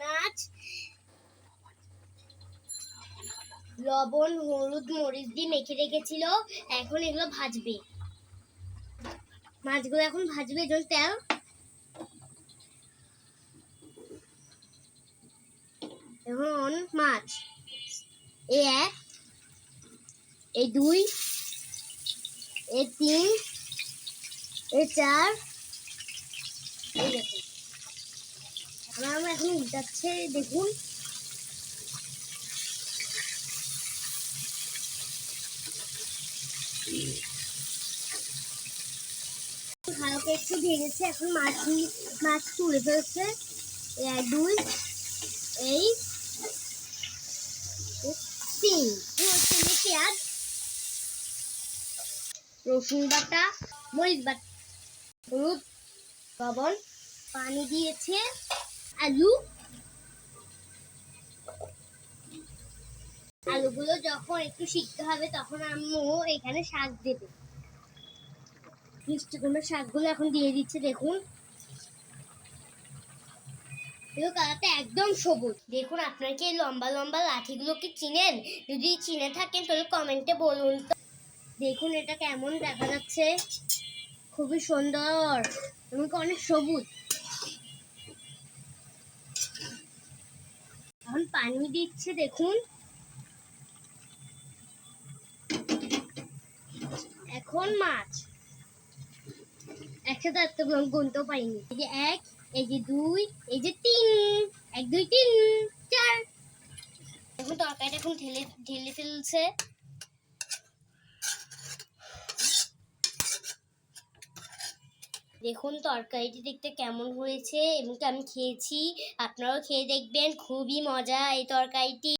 মাছ, লবণ, হলুদ, মরিচ দিয়ে মেখে রেখেছিল। এখন এগুলো ভাজবে। মাছগুলো এখন ভাজবে এজন্য তেল। এখন মাছ। এই এক এই দুই এই তিন এই চার এই দেখুন আমার এখন উল্টাচ্ছে, দেখুন। ভালো করে একটু ভেঙেছে, এখন মাছ মাছ তুলে ফেলছে। দুই, এই তিন। এই হচ্ছে যে পেঁয়াজ, রসুন বাটা, মরিচ বাটা, হলুদ, লবণ, পানি দিয়েছে। আলু। আলুগুলো যখন একটু সিদ্ধ হবে, তখন আম্মু এখানে শাক দেবে। মিষ্টি কুমড়োর শাকগুলো এখন দিয়ে দিচ্ছে, দেখুন। এগুলো কালারটা একদম সবুজ। দেখুন, আপনারা কি লম্বা লম্বা লাঠিগুলো কি চিনেন? যদি চিনে থাকেন, তাহলে কমেন্টে বলুন তো। দেখুন, এটা কেমন দেখা যাচ্ছে। খুবই সুন্দর। এবং অনেক সবুজ এখন পানি দিচ্ছে, দেখুন। এখন মাছ। একসাথে এত গুনতেও পারিনি। এই যে এক, এই যে দুই, এই যে তিন, এক, দুই, তিন, চার। এখন তরকারিটা এখন ঢেলে ঢেলে ফেলছে। দেখুন তরকারিটি দেখতে কেমন হয়েছে এবং আমি খেয়েছি, আপনারাও খেয়ে দেখবেন, খুবই মজা এই তরকারিটি।